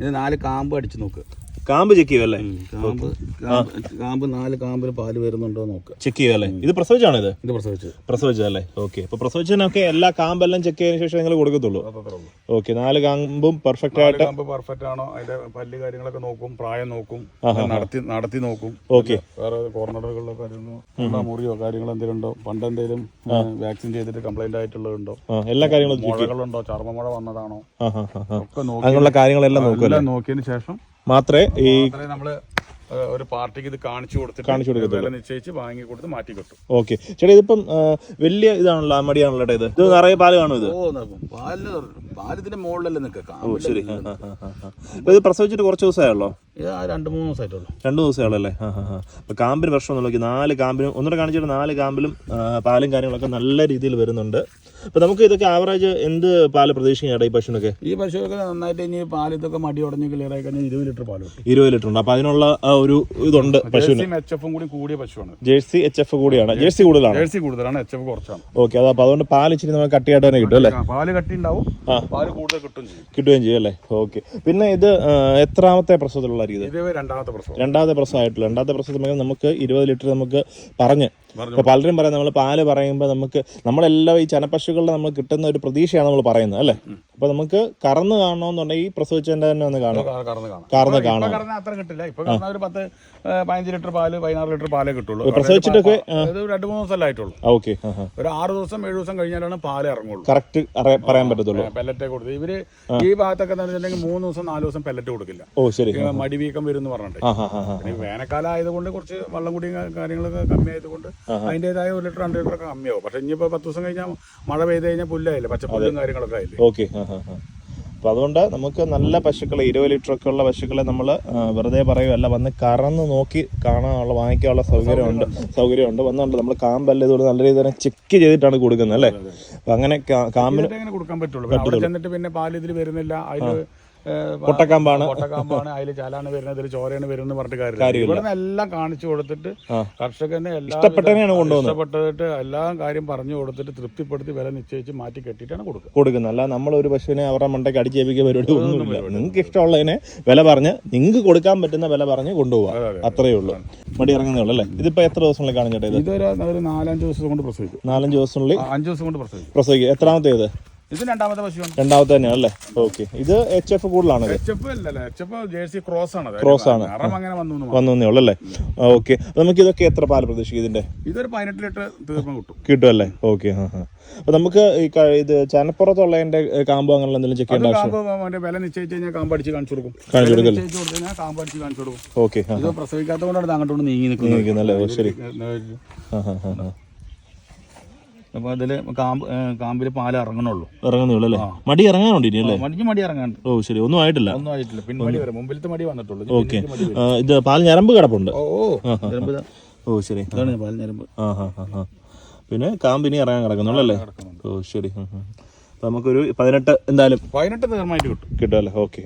ഇത് നാല് കാമ്പ് അടിച്ച് നോക്ക്. കാമ്പ് ചെക്ക് ചെയ്യുമല്ലേ കാമ്പ് നാല് കാമ്പിൽ പാൽ വരുന്നുണ്ടോ നോക്കുക ചെക്ക് ചെയ്യുമല്ലേ ഇത് പ്രസവിച്ചാണ് ഇത്? ഇത് പ്രസവിച്ചത് പ്രസവിച്ചതല്ലേ ഓക്കെ. അപ്പൊ പ്രസവിച്ചതിനൊക്കെ എല്ലാ കാമ്പെല്ലാം ചെക്ക് ചെയ്തതിനു ശേഷം നിങ്ങൾ കൊടുക്കത്തുള്ളൂ. ഓക്കെ. നാല് കാമ്പും പെർഫെക്റ്റ് ആയിട്ട് കാമ്പ് പെർഫെക്റ്റ് ആണോ? അതിന്റെ പല്ല് കാര്യങ്ങളൊക്കെ നോക്കും പ്രായം നോക്കും നടത്തി നടത്തി നോക്കും. ഓക്കെ. വേറെ കോർണറുകളിലൊക്കെ കാര്യങ്ങളോ മുറിയോ കാര്യങ്ങളോ എന്തെങ്കിലും ഉണ്ടോ പണ്ട് എന്തെങ്കിലും വാക്സിൻ ചെയ്തിട്ട് കംപ്ലൈന്റ് ആയിട്ടുള്ളതുണ്ടോ? എല്ലാ കാര്യങ്ങളും മുഴകളുണ്ടോ? ചർമ്മമുഴ വന്നതാണോ? ഒക്കെ നോക്കി. അങ്ങനെയുള്ള കാര്യങ്ങളെല്ലാം നോക്കും നോക്കിയതിന് ശേഷം മാത്രമേ ഈ നമ്മൾ ഒരു പാർട്ടിക്ക് ഇത് കാണിച്ചു കൊടുത്തിട്ട് കാണിച്ചു വില നിശ്ചയിച്ച് വാങ്ങി കൊടുത്ത് മാറ്റി കിട്ടും. ഓക്കെ. ചേട്ടാ ഇതിപ്പം വലിയ ഇതാണല്ലോ മടിയാണല്ലോ ചേട്ടാ ഇത് ഇത് നിറയെ പാൽ കാണും ഇത്? പാൽ പാലത്തിന്റെ മുകളിലല്ലേ നിൽക്കുക. ശരി. ഇത് പ്രസവിച്ചിട്ട് കുറച്ച് ദിവസമായുള്ളോ ഇത് ആ രണ്ട് മൂന്ന് ദിവസമായിട്ടുള്ളൂ. രണ്ട് ദിവസമാണല്ലേ ആ അപ്പൊ കാമ്പിന് പ്രശ്നം നോക്കി നാല് കാമ്പിനും ഒന്നുകൂടെ കാണിച്ചിട്ട് നാല് കാമ്പിലും പാലും കാര്യങ്ങളൊക്കെ നല്ല രീതിയിൽ വരുന്നുണ്ട്. അപ്പൊ നമുക്ക് ഇതൊക്കെ ആവറേജ് എന്ത് പാൽ പ്രതീക്ഷിക്കാം ഈ പശുവിനൊക്കെ? ഈ പശുവൊക്കെ നന്നായിട്ട് ഇനി പാൽ ഇതൊക്കെ മടി ഉടഞ്ഞ് ക്ലിയർ ആയി കഴിഞ്ഞാൽ ഇരുപത് ലിറ്റർ പാൽ ഇരുപത് ലിറ്റർ ഉണ്ട്. അപ്പൊ അതിനുള്ള ആ ഒരു ഇതുണ്ട് പശുവിന്. എച്ച് എഫും കൂടി കൂടിയ പശുവാണ്. ജേഴ്സി എച്ച് എഫ് കൂടിയാണ്. ജേഴ്സി കൂടുതലാണ്? ജേഴ്സി കൂടുതലാണ് എച്ച് എഫ് കുറച്ചാണ്. ഓക്കെ അത് അപ്പൊ അതുകൊണ്ട് പാൽ ഇച്ചിരി നമുക്ക് കട്ടിയായിട്ട് തന്നെ കിട്ടും അല്ലേ? പാൽ കട്ടി ഉണ്ടാവും. പാൽ കൂടുതൽ കിട്ടും കിട്ടുകയും ചെയ്യും അല്ലേ? ഓക്കെ പിന്നെ ഇത് എത്രാമത്തെ പ്രസവത്തിലുള്ളതായിരിക്കും ഇത്. രണ്ടാമത്തെ പ്രസവം. രണ്ടാമത്തെ രണ്ടാമത്തെ പ്രസവത്തിൽ നമുക്ക് ഇരുപത് ലിറ്റർ നമുക്ക് പറഞ്ഞ്. ഇപ്പൊ പലരും പറയാം നമ്മൾ പാൽ പറയുമ്പോൾ നമുക്ക് നമ്മളെല്ലാം ഈ ചനപ്പശുക്കളുടെ നമ്മൾ കിട്ടുന്ന ഒരു പ്രതീക്ഷയാണ് നമ്മൾ പറയുന്നത് അല്ലേ? അപ്പൊ നമുക്ക് കറന്ന് കാണണമെന്നുണ്ടെങ്കിൽ ഈ പ്രസവിച്ചതിന്റെ തന്നെ ഒന്ന് കാണാം കറ- കറന്ന് കാണാം. അത്ര കിട്ടില്ല. ഇപ്പൊ ഒരു പത്ത് പതിനഞ്ച് ലിറ്റർ പാൽ പതിനാറ് ലിറ്റർ പാലേ കിട്ടുള്ളൂ. പ്രസവിച്ചിട്ടൊക്കെ, രണ്ട് മൂന്ന് ദിവസം ആയിട്ടുള്ളൂ. ഓക്കെ. ഒരു ആറ് ദിവസം ഏഴ് ദിവസം കഴിഞ്ഞാലാണ് പാൽ ഇറങ്ങുള്ളൂ. കറക്റ്റ് പറയാൻ പറ്റത്തുള്ളൂ. പെല്ലറ്റേ കൊടുത്തു. ഇവർ ഈ ഭാഗത്തൊക്കെ മൂന്ന് ദിവസം നാല് ദിവസം പെല്ലറ്റ് കൊടുക്കില്ല. ഓ ശരി. ഈ മടിവീക്കം വരും എന്ന് പറഞ്ഞിട്ട് പിന്നെ വേനൽക്കാലം ആയതുകൊണ്ട് കുറച്ച് വെള്ളം കുടിയും കാര്യങ്ങളൊക്കെ കമ്മി ആയതുകൊണ്ട് അതിന്റെതായ ഒരു ലിറ്റർ രണ്ട് ലിറ്റർ ഒക്കെ കമ്മിയാവും. പക്ഷെ ഇനിയിപ്പോ പത്ത് ദിവസം കഴിഞ്ഞാൽ മഴ പെയ്ത് കഴിഞ്ഞാൽ പുല്ലായില്ലേ? പച്ചപ്പുല്ലും കാര്യങ്ങളൊക്കെ ആയില്ലേ? ഓക്കെ ആ ഹാ ഹാ അപ്പൊ അതുകൊണ്ട് നമുക്ക് നല്ല പശുക്കളെ ഇരുപത് ലിറ്റർ ഒക്കെ ഉള്ള പശുക്കളെ നമ്മൾ വെറുതെ പറയുമല്ല വന്ന് കറന്ന് നോക്കി കാണാനുള്ള വാങ്ങിക്കാനുള്ള സൗകര്യമുണ്ട്. സൗകര്യമുണ്ട്. വന്നുണ്ട് നമ്മൾ കാമ്പല്ല ഇതുകൊണ്ട് നല്ല രീതിയിൽ തന്നെ ചെക്ക് ചെയ്തിട്ടാണ് കൊടുക്കുന്നത് അല്ലേ? അപ്പൊ അങ്ങനെ കാമ്പിന് കൊടുക്കാൻ പറ്റുള്ളൂ. പിന്നെ ഇതിൽ വരുന്നില്ല. പൊട്ടക്കാമ്പാണ് പൊട്ടക്കാമ്പാണ് അതിൽ ചാലാണ് വരുന്നത് ഇതിൽ ചോരയാണ് വരുന്നത് പറഞ്ഞിട്ട് കാര്യമില്ല. ഇവിടെ നിന്ന് എല്ലാം കാണിച്ചു കൊടുത്തിട്ട് കർഷകനെ എല്ലാം ഇഷ്ടപ്പെട്ടതിനെയാണ് കൊണ്ടുപോകുന്നത് ഇഷ്ടപ്പെട്ടിട്ട് എല്ലാം കാര്യം പറഞ്ഞു കൊടുത്തിട്ട് തൃപ്തിപ്പെടുത്തി വില നിശ്ചയിച്ച് മാറ്റി കെട്ടിയിട്ടാണ് കൊടുക്കുക. കൊടുക്കുന്നത്. അല്ല നമ്മൾ ഒരു പശുവിനെ അവരുടെ മണ്ടയ്ക്ക് അടിച്ചേപ്പിക്കുക പരിപാടി ഒന്നുമില്ല. നിങ്ങൾക്ക് ഇഷ്ടമുള്ളതിനെ വില പറഞ്ഞ് നിങ്ങൾക്ക് കൊടുക്കാൻ പറ്റുന്ന വില പറഞ്ഞ് കൊണ്ടുപോകാം അത്രയേ ഉള്ളൂ. മടി ഇറങ്ങുന്നേ ഉള്ളൂ അല്ലേ? ഇതിപ്പോ എത്ര ദിവസങ്ങളിൽ കാണും ഇത്? ഇതൊരു ഒരു നാലഞ്ച് ദിവസം കൊണ്ട് പ്രസവിക്കും. നാലഞ്ച് അഞ്ചു അഞ്ച് ദിവസം കൊണ്ട് പ്രസവിക്കും. പ്രസവിക്കും. എത്രാമത്തേത്? ഇത് രണ്ടാമത്തെ പശുവാണ് രണ്ടാമത്തെ തന്നെയാണ് അല്ലേ? ഓക്കെ ഇത് എച്ച് എഫ് കൂടുതലാണ് ഇത് എച്ച് എഫ് അല്ലല്ലോ എച്ച് എഫ് ജേഴ്സി ക്രോസ് ആണ്. അങ്ങനെ വന്നു ഉള്ളൂ അല്ലേ? ഓക്കെ നമുക്ക് ഇതൊക്കെ എത്ര പാൽ പ്രതീക്ഷിക്കും ഇതിന്റെ? ഇതൊരു പതിനെട്ട് ലിറ്റർ തീർപ്പം കിട്ടും. കിട്ടും അല്ലേ? ഓക്കെ അപ്പൊ നമുക്ക് ഈ ഇത് ചനപ്പുറത്തുള്ളതിന്റെ കാമ്പോ അങ്ങനെ എന്തെങ്കിലും ചെക്ക് ചെയ്യേണ്ട ആവശ്യം? കാമ്പ് മറ്റേ വില നിശ്ചയിച്ച് കഴിഞ്ഞാൽ കാമ്പ് അടിച്ച് കാണിച്ചു കൊടുക്കും. കാണിച്ചു കാമ്പ് അടിച്ച് കാണിച്ചു കൊടുക്കും. ഓക്കെ ഇത് പ്രസവിക്കാത്തതുകൊണ്ടാണ് നീങ്ങി നിൽക്കുന്നത്. ശരി. ആ ആ ആ ആ അപ്പൊ അതിൽ കാമ്പ് കാമ്പിൽ പാൽ ഇറങ്ങണുള്ളൂ. ഇറങ്ങുന്നുള്ളൂ അല്ലേ? മടി ഇറങ്ങാനുണ്ട് ഇനി അല്ലേ? മടിക്ക് മടി ഇറങ്ങാണ്ട് ഓ ശരി. ഒന്നും ആയിട്ടില്ല. ഒന്നും ആയിട്ടില്ല. പിന്നെ മടി വരും മുമ്പിലത്തെ മടി വന്നിട്ടുള്ളൂ. ഓക്കെ. ഇത് പാൽ ഞരമ്പ് കിടപ്പുണ്ട്. ഓ ഓ. ശരി. അതാണ് പാൽ ഞരമ്പ്. ആ ഹാ ഹാ ഹാ പിന്നെ കാമ്പിനി ഇറങ്ങാൻ കിടക്കുന്നുള്ളൂ അല്ലേ? ഓ ശരി. നമുക്കൊരു പതിനെട്ട് എന്തായാലും പതിനെട്ട് തീർമായിട്ട് കിട്ടും. കിട്ടുമല്ലേ ഓക്കെ.